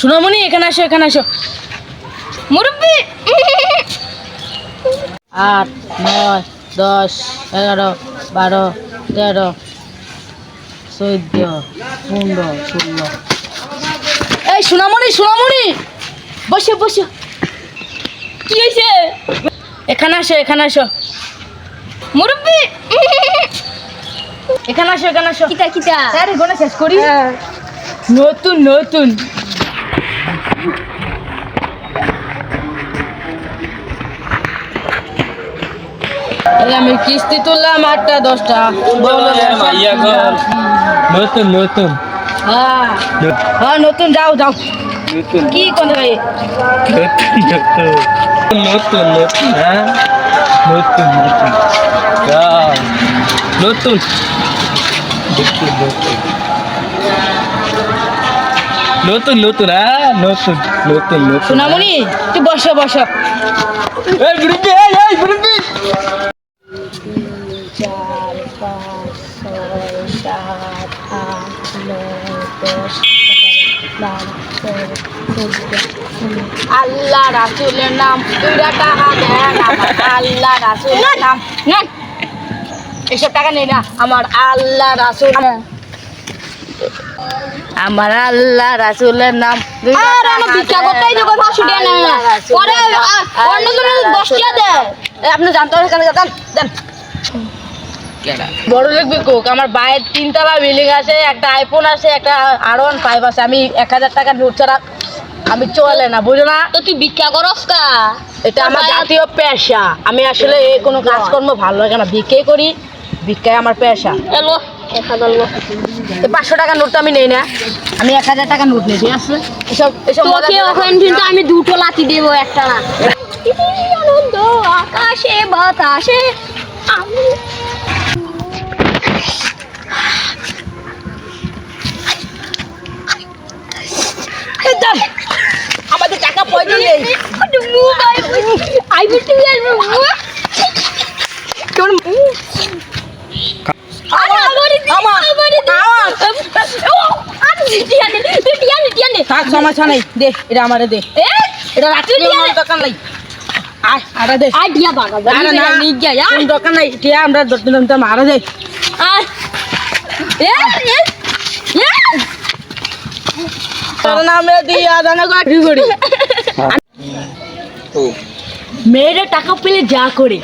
সোনামণি এখানে আসো এখানে আসো। মুরব্বি! আট নয় দশ এগারো বারো তেরো চোদ্দ পনেরো ষোলো। এই সোনামণি সোনামণি! বসে বসে। কি হয়েছে? এখানে আসো এখানে আসো। মুরব্বি! এখানে আসো এখানে আসো। কিতা কিতা? স্যার এখানে শেষ করি। নতুন নতুন। এই আমি কিস্তি তুললাম আটটা দশটা। বলো নতুন নতুন। হ্যাঁ। নতুন যাও যাও। নতুন। কি কোন ভাই? নতুন নতুন নতুন হ্যাঁ? নতুন নতুন। যাও। নতুন নতুন। নতুন নতুন হ্যাঁ নতুন নতুন নতুন। সোনামণি তুই বসো বসো। এই বুড়ি এই এই বুড়ি চার পাঁচ ছয় সাত আট নয় দশ আল্লাহ রাসুলের নাম দুইটা টাকা দেন আল্লাহ রাসুলের নাম। নেন। এসব টাকা নেই না আমার আল্লাহ রাসুল। আমার আল্লাহ রাসুলের নাম টাকা ভিক্ষা করতেই টাকা নেয় না পরে নাম। আ- অন্য জনের দশ টাকা দেয় আপনি জানতে এখানে দেন দেন বড় লিখবি কোক আমার বাইরের তিনতলা বিল্ডিং আছে একটা আইফোন আছে একটা আর ওয়ান ফাইভ আছে। আমি এক হাজার টাকার নোট ছাড়া আমি চলে না বুঝো না? তো তুই ভিক্ষা করস কা? এটা আমার জাতীয় পেশা। আমি আসলে কোনো কাজকর্ম ভালো লাগে না। ভিক্ষে করি ভিক্ষায় আমার পেশা। এলো এক হাজার লো এই পাঁচশো টাকার নোট আমি নেই না আমি এক হাজার টাকার নোট নেই ঠিক আছে এসব এসব মজা তোকে করে ওখান কিন্তু আমি দুটো লাতি দেবো একটা না কি আনন্দ আকাশে বাতাসে আমি আমাদের টাকা পয়সা নেই তোর আরে আমারই দি, আমার, আমারই দি। আমার। ও, আরে টিয়া নে, তুই টিয়া নে, টিয়া নে। থাক সমস্যা নেই দে এটা আমারে দে। এ, এটা রাত্রি তুই দিয়ে দোকান নাই। আরে দে। আয় টিয়া বাগাবো, আরে না নিয়ে যাই, আয়। দোকান নাই টিয়া আমরা দোকান দোকান মারা যাই আয়। এ, এ, এ। নামে দিয়া জানা গাড়ি করি। মেয়েরা টাকা পেলে যা করে।